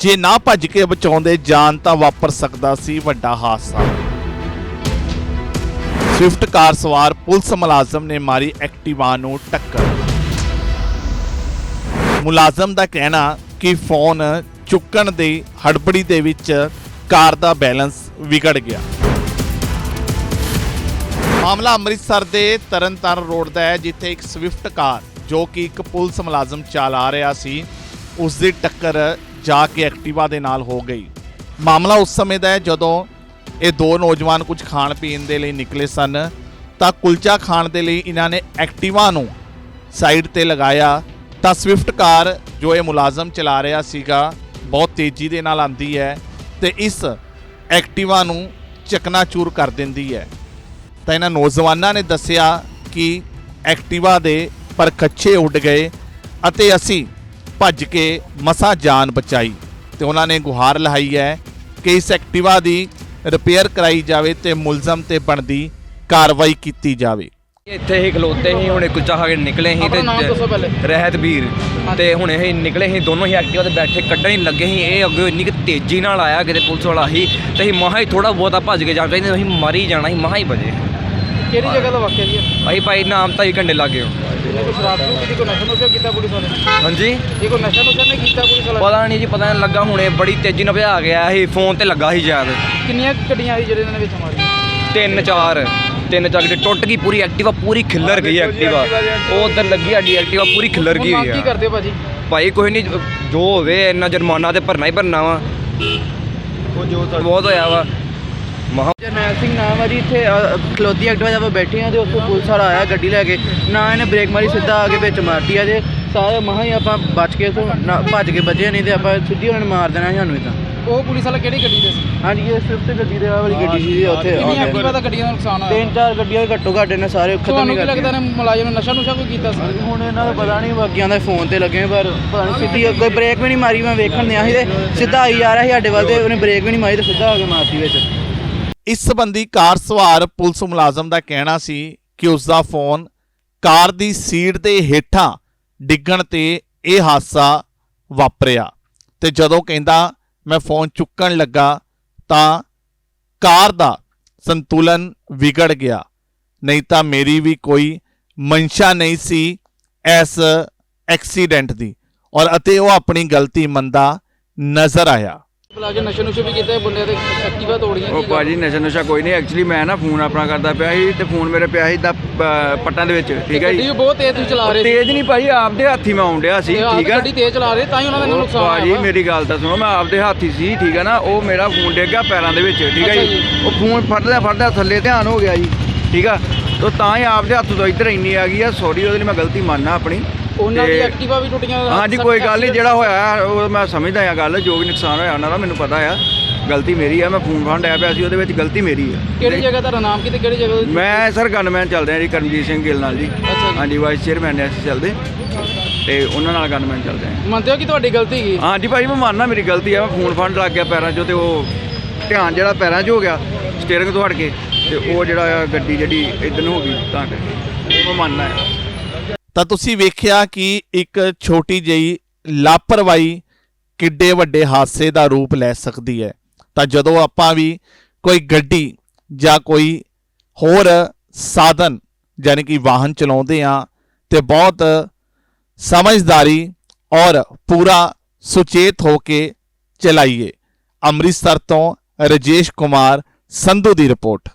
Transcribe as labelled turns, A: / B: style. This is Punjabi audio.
A: ਜੇ ਨਾ ਭੱਜ ਕੇ ਬਚਾਉਂਦੇ, ਜਾਨ ਤਾਂ ਵਾਪਰ ਸਕਦਾ ਸੀ, ਵੱਡਾ ਹਾਦਸਾ। ਸਵਿਫਟ ਕਾਰ ਸਵਾਰ ਪੁਲਿਸ ਮੁਲਾਜ਼ਮ ਨੇ ਮਾਰੀ ਐਕਟਿਵਾ ਨੂੰ ਟੱਕਰ। ਮੁਲਾਜ਼ਮ ਦਾ ਕਹਿਣਾ ਕਿ ਫੋਨ ਚੁੱਕਣ ਦੀ ਹੜਬੜੀ ਦੇ ਵਿੱਚ ਕਾਰ ਦਾ ਬੈਲੈਂਸ ਵਿਗੜ ਗਿਆ। ਮਾਮਲਾ ਅੰਮ੍ਰਿਤਸਰ ਦੇ ਤਰਨਤਾਰਨ ਰੋਡ ਦਾ ਹੈ, ਜਿੱਥੇ ਇੱਕ ਸਵਿਫਟ ਕਾਰ, ਜੋ ਕਿ ਇੱਕ ਪੁਲਿਸ ਮੁਲਾਜ਼ਮ ਚਲਾ ਰਿਹਾ ਸੀ ਉਸ ਦੀ ਟੱਕਰ ਜਾ ਕੇ ਐਕਟਿਵਾ ਦੇ ਨਾਲ ਹੋ ਗਈ। ਮਾਮਲਾ ਉਸ ਸਮੇਂ ਦਾ ਹੈ ਜਦੋਂ ਇਹ ਦੋ ਨੌਜਵਾਨ ਕੁਝ ਖਾਣ ਪੀਣ ਦੇ ਲਈ ਨਿਕਲੇ ਸਨ, ਤਾਂ ਕੁਲਚਾ ਖਾਣ ਦੇ ਲਈ ਇਹਨਾਂ ਨੇ ਐਕਟਿਵਾ ਨੂੰ ਸਾਈਡ ਤੇ ਲਗਾਇਆ। ਤਾਂ ਸਵਿਫਟ ਕਾਰ ਜੋ ਇਹ ਮੁਲਾਜ਼ਮ ਚਲਾ ਰਿਹਾ ਸੀਗਾ, ਬਹੁਤ ਤੇਜ਼ੀ ਦੇ ਨਾਲ ਆਂਦੀ ਹੈ ਤੇ ਇਸ ਐਕਟਿਵਾ ਨੂੰ ਚਕਨਾਚੂਰ ਕਰ ਦਿੰਦੀ ਹੈ। ਤਾਂ ਇਹਨਾਂ ਨੌਜਵਾਨਾਂ ਨੇ ਦੱਸਿਆ ਕਿ ਐਕਟਿਵਾ ਦੇ ਪਰ ਕੱਚੇ ਉੱਡ ਗਏ ਅਤੇ ਅਸੀਂ ਭੱਜ ਕੇ ਮਸਾ ਜਾਨ ਬਚਾਈ ਤੇ ਉਹਨਾਂ ਨੇ ਗੁਹਾਰ ਲਹਾਈ ਹੈ ਕਿ ਇਸ ਐਕਟਿਵਾ ਦੀ ਰਿਪੇਅਰ ਕਰਾਈ ਜਾਵੇ ਤੇ ਮੁਲਜ਼ਮ ਤੇ ਬਣਦੀ ਕਾਰਵਾਈ ਕੀਤੀ ਜਾਵੇ।
B: ਇੱਥੇ ਹੀ ਖਲੋਤੇ ਸੀ ਹੁਣੇ ਕੁਲਚਾ ਖਾ ਕੇ ਨਿਕਲੇ ਸੀ
C: ਪਹਿਲੇ।
B: ਰਹਿਤ ਵੀਰ ਤੇ ਹੁਣੇ ਅਸੀਂ ਨਿਕਲੇ ਸੀ ਦੋਨੋਂ ਹੀ ਐਕਟਿਵਾ ਤੇ ਬੈਠੇ ਕੱਢਣ ਹੀ ਲੱਗੇ ਸੀ। ਇਹ ਅੱਗੇ ਇੰਨੀ ਕਿ ਤੇਜ਼ੀ ਨਾਲ ਆਇਆ ਕਿਤੇ ਪੁਲਿਸ ਵਾਲਾ ਸੀ ਤੇ ਅਸੀਂ ਮਹਾ ਹੀ ਥੋੜਾ ਬਹੁਤਾ ਭੱਜ ਕੇ ਜਾਣਾ ਚਾਹੀਦਾ ਅਸੀਂ ਮਰੀ ਜਾਣਾ ਸੀ ਮਹਾ ਹੀ ਬਜੇ
C: ਕਿਹੜੀ ਜਗ੍ਹਾ ਦਾ ਵਾਕਿਆ ਜੀ? ਇਹ?
B: ਅਸੀਂ ਭਾਈ ਨਾਮ ਤਾਂ ਹੀ ਘੰਟੇ ਲੱਗੇ ਹੋ।
C: ਇਹਨੇ ਕੋਈ ਸ਼ਰਾਬ ਨੂੰ ਕਿਤੇ ਕੋਈ ਨਸ਼ਾ ਨੁਸ਼ਾ ਕੀਤਾ ਪੁਲਿਸ ਵਾਲੇ ਨੇ?
B: ਹਾਂਜੀ?
C: ਇਹ ਕੋਈ ਨਸ਼ਾ ਨੁਸ਼ਾ ਨਹੀਂ ਕੀਤਾ ਪੁਲਿਸ ਵਾਲੇ
B: ਪਤਾ ਨਹੀਂ ਜੀ ਪਤਾ ਨਹੀਂ ਲੱਗਾ ਹੁਣੇ ਬੜੀ ਤੇਜ਼ੀ ਨਾਲ ਭਜਾ ਗਿਆ ਸੀ ਫੋਨ ਤੇ ਲੱਗਾ ਸੀ ਸ਼ਾਇਦ।
C: ਕਿੰਨੀਆਂ ਗੱਡੀਆਂ ਸੀ ਜਿਹੜੇ ਇਹਨਾਂ ਨੇ ਵਿੱਚ ਮਾਰੀਆਂ?
B: ਤਿੰਨ ਚਾਰ ਤਿੰਨ ਚਾਰ ਗੱਡੀ ਟੁੱਟ ਗਈ ਪੂਰੀ ਐਕਟਿਵਾ ਪੂਰੀ ਖਿੱਲਰ ਗਈ ਐਕਟਿਵਾ ਉਹ ਉਧਰ ਲੱਗੀ ਸਾਡੀ ਐਕਟਿਵਾ ਪੂਰੀ ਖਿੱਲਰ ਗਈ
C: ਹੁਣ
B: ਹੋਈ
C: ਮੰਗ ਕੀ
B: ਆ
C: ਕਰਦੇ ਹੋ ਭਾਜੀ?
B: ਭਾਈ ਕੋਈ ਨਹੀਂ ਜੋ ਹੋਵੇ ਇੰਨਾ ਜੁਰਮਾਨਾ ਤੇ ਭਰਨਾ ਹੀ ਭਰਨਾ ਵਾ। ਉਹ ਜੋ ਬਹੁਤ ਹੋਇਆ ਵਾ।
D: ਜਰਨੈਲ ਸਿੰਘ ਨਾਮ ਹੈ ਜੀ ਇੱਥੇ ਖਲੋਤੀ ਐਕਟਿਵਾ ਜਦ ਆਪਾਂ ਬੈਠੇ ਆ ਤੇ ਉੱਥੇ ਪੁਲਿਸ ਵਾਲਾ ਆਇਆ ਗੱਡੀ ਲੈ ਕੇ। ਨਾ ਇਹਨੇ ਬ੍ਰੇਕ ਮਾਰੀ ਸਿੱਧਾ ਆ ਕੇ ਵਿੱਚ ਮਾਰਤੀ ਆ ਜੇ। ਸਾਰੇ ਮਹਾਂ ਹੀ ਆਪਾਂ ਬਚ ਕੇ ਤੋਂ ਨਾ ਭੱਜ ਕੇ ਬਚੇ ਨਹੀਂ ਤੇ ਆਪਾਂ ਸਿੱਧੀ ਉਹਨਾਂ ਨੇ ਮਾਰ ਦੇਣਾ ਸਾਨੂੰ ਇਦਾਂ।
C: ਉਹ ਪੁਲਿਸ ਵਾਲਾ ਕਿਹੜੀ ਗੱਡੀ ਦੇ ਸੀ?
D: ਹਾਂਜੀ ਇਹ ਸਵਿਫਟ ਗੱਡੀ ਦੇ ਵਾਲੀ ਗੱਡੀ ਸੀ ਜੀ ਉੱਥੇ ਆ
C: ਕਿੰਨੀ
D: ਕੇ।
C: ਐਕਟਿਵਾ ਦਾ ਗੱਡੀਆਂ ਦਾ ਨੁਕਸਾਨ ਹੋਇਆ?
D: ਤਿੰਨ ਚਾਰ ਗੱਡੀਆਂ ਘੱਟੋ ਘੱਟ ਇਹਨੇ ਸਾਰੇ ਖਤਮ ਨਹੀਂ
C: ਕੀ ਲੱਗਦਾ ਨੇ ਮੁਲਾਜ਼ਮ ਨੇ ਨਸ਼ਾ ਨੁਸ਼ਾ ਕੋਈ ਕੀਤਾ ਸੀ?
D: ਹੁਣ ਇਹਨਾਂ ਦਾ ਪਤਾ ਨਹੀਂ ਬਾਕੀਆਂ ਦਾ ਫੋਨ ਤੇ ਲੱਗੇ ਪਰ ਪਤਾ ਨਹੀਂ ਸਿੱਧੀ ਕੋਈ ਬ੍ਰੇਕ ਵੀ ਨਹੀਂ ਮਾਰੀ ਮੈਂ ਵੇਖਣ ਦਿਆ ਸੀ ਤੇ ਸਿੱਧਾ ਆਈ ਜਾ ਰਿਹਾ ਸੀ ਸਾਡੇ ਵੱਲ ਤੇ ਉਹਨੇ ਬ੍ਰੇਕ ਵੀ ਨਹੀਂ ਮਾਰੀ ਤੇ ਸਿੱਧਾ ਆ ਕੇ ਮਾਰਤੀ ਵਿੱਚ।
A: ਇਸ ਸੰਬੰਧੀ ਕਾਰ ਸਵਾਰ ਪੁਲਿਸ ਮੁਲਾਜ਼ਮ ਦਾ ਕਹਿਣਾ ਸੀ ਕਿ ਉਸ ਦਾ ਫੋਨ ਕਾਰ ਦੀ ਸੀਟ ਦੇ ਹੇਠਾਂ ਡਿੱਗਣ ਤੇ ਇਹ ਹਾਦਸਾ ਵਾਪਰਿਆ। ਤੇ ਜਦੋਂ ਕਹਿੰਦਾ, ਮੈਂ ਫੋਨ ਚੁੱਕਣ ਲੱਗਾ ਤਾਂ ਕਾਰ ਦਾ ਸੰਤੁਲਨ ਵਿਗੜ ਗਿਆ। ਨਹੀਂ ਤਾਂ ਮੇਰੀ ਵੀ ਕੋਈ ਮਨਸ਼ਾ ਨਹੀਂ ਸੀ ਇਸ ਐਕਸੀਡੈਂਟ ਦੀ ਔਰ ਅਤੇ ਉਹ ਆਪਣੀ ਗਲਤੀ ਮੰਦਾ ਨਜ਼ਰ ਆਇਆ।
C: ਨਸ਼ਾ ਨੁਸ਼ਾ ਵੀ ਕੀਤਾ ਬੰਦੇ ਦੇ ਐਕਟਿਵਾ ਤੋੜੀਆਂ
E: ਉਹ
C: ਕੀ ਗੱਲ?
E: ਭਾਜੀ ਨਸ਼ਾ ਨੁਸ਼ਾ ਕੋਈ ਨਹੀਂ ਐਕਚੁਅਲੀ ਮੈਂ ਨਾ ਫੋਨ ਆਪਣਾ ਕਰਦਾ ਪਿਆ ਸੀ ਤੇ ਫੋਨ ਮੇਰੇ ਪਿਆ ਸੀ ਦਾ ਪੱਟਾਂ ਦੇ ਵਿੱਚ ਠੀਕ ਹੈ ਜੀ
C: ਬਹੁਤ ਤੇਜ਼ ਤੁਸੀਂ ਚਲਾ ਰਹੇ
E: ਤੇਜ਼ ਨਹੀਂ ਭਾਜੀ ਆਪਦੇ ਹੱਥੀ ਮੈਂ ਆਉਂਦਿਆ ਸੀ ਠੀਕ ਹੈ
C: ਗੱਡੀ ਤੇਜ਼ ਚਲਾ ਰਹੇ ਤਾਂ ਹੀ ਉਹਨਾਂ ਦਾ ਨੁਕਸਾਨ
E: ਭਾਜੀ
C: ਹੋਇਆ ਵਾ।
E: ਮੇਰੀ ਗੱਲ ਤਾਂ ਸੁਣੋ ਮੈਂ ਆਪਦੇ ਹੱਥੀ ਸੀ ਠੀਕ ਹੈ ਨਾ ਉਹ ਮੇਰਾ ਫੋਨ ਡਿੱਗ ਗਿਆ ਪੈਰਾਂ ਦੇ ਵਿੱਚ ਠੀਕ ਹੈ ਜੀ। ਉਹ ਫੋਨ ਫੜਦਾ ਫੜਦਾ ਥੱਲੇ ਧਿਆਨ ਹੋ ਗਿਆ ਜੀ ਠੀਕ ਆ ਤਾਂ ਤਾਂ ਹੀ ਆਪਦੇ ਹੱਥ ਤੋਂ ਇੱਧਰ ਇੰਨੀ ਆ ਗਈ ਆ ਸੌਰੀ ਉਹਦੇ ਲਈ ਮੈਂ ਗਲਤੀ ਮੰਨਣਾ ਆਪਣੀ
C: ਉਹਨਾਂ ਦੀ ਐਕਟਿਵਾ ਵੀ ਟੁੱਟੀਆਂ
E: ਹਾਂਜੀ ਕੋਈ ਗੱਲ ਨਹੀਂ ਜਿਹੜਾ ਹੋਇਆ ਉਹ ਮੈਂ ਸਮਝਦਾ ਆ ਗੱਲ ਜੋ ਵੀ ਨੁਕਸਾਨ ਹੋਇਆ ਉਹਨਾਂ ਦਾ ਮੈਨੂੰ ਪਤਾ ਆ। ਗਲਤੀ ਮੇਰੀ ਆ ਮੈਂ ਫੋਨ ਫੜਨ ਡਿਆ ਪਿਆ ਸੀ ਉਹਦੇ ਵਿੱਚ ਗਲਤੀ ਮੇਰੀ ਆ।
C: ਕਿਹੜੀ ਜਗ੍ਹਾ ਦਾ ਨਾਮ ਕੀ ਤੇ ਕਿਹੜੀ ਜਗ੍ਹਾ
E: ਮੈਂ ਸਰ ਗਨਮੈਨ ਚੱਲਦੇ ਆ ਜੀ ਕਰਮਜੀਤ ਸਿੰਘ ਗਿੱਲ ਨਾਲ ਜੀ। ਹਾਂਜੀ ਵਾਈਸ ਚੇਅਰਮੈਨ ਨੇ ਅਸੀਂ ਚੱਲਦੇ। ਤੇ ਉਹਨਾਂ ਨਾਲ ਗਨਮੈਨ ਚੱਲਦੇ ਆ।
C: ਮੰਨਦੇ ਹੋ ਕਿ ਤੁਹਾਡੀ ਗਲਤੀ ਕੀ?
E: ਹਾਂਜੀ ਭਾਈ ਮੈਂ ਮੰਨਣਾ ਮੇਰੀ ਗਲਤੀ ਆ ਮੈਂ ਫੋਨ ਫੜਨ ਲੱਗ ਗਿਆ ਪੈਰਾਂ 'ਚੋਂ ਤੇ ਉਹ ਧਿਆਨ ਜਿਹੜਾ ਪੈਰਾਂ 'ਚ ਹੋ ਗਿਆ ਸਟੀਅਰਿੰਗ ਤੋਂ ਹਟ ਕੇ ਤੇ ਉਹ ਜਿਹੜਾ ਗੱਡੀ ਜਿਹੜੀ ਨੂੰ ਹੋ ਗਈ ਤਾਂ ਕਰਕੇ। ਉਹ ਮੈਂ ਮੰਨਣਾ ਆ।
A: ਤਾਂ ਤੁਸੀਂ ਵੇਖਿਆ ਕਿ ਇੱਕ ਛੋਟੀ ਜਿਹੀ ਲਾਪਰਵਾਹੀ ਕਿੱਡੇ ਵੱਡੇ ਹਾਦਸੇ ਦਾ ਰੂਪ ਲੈ ਸਕਦੀ ਹੈ। ਤਾਂ ਜਦੋਂ ਆਪਾਂ ਵੀ ਕੋਈ ਗੱਡੀ ਜਾਂ ਕੋਈ ਹੋਰ ਸਾਧਨ ਯਾਨੀ ਕਿ ਵਾਹਨ ਚਲਾਉਂਦੇ ਆ ਤੇ ਬਹੁਤ ਸਮਝਦਾਰੀ ਔਰ ਪੂਰਾ ਸੁਚੇਤ ਹੋ ਕੇ ਚਲਾਈਏ। ਅੰਮ੍ਰਿਤਸਰ ਤੋਂ ਰਜੇਸ਼ ਕੁਮਾਰ, ਸੰਧੂ ਦੀ ਰਿਪੋਰਟ।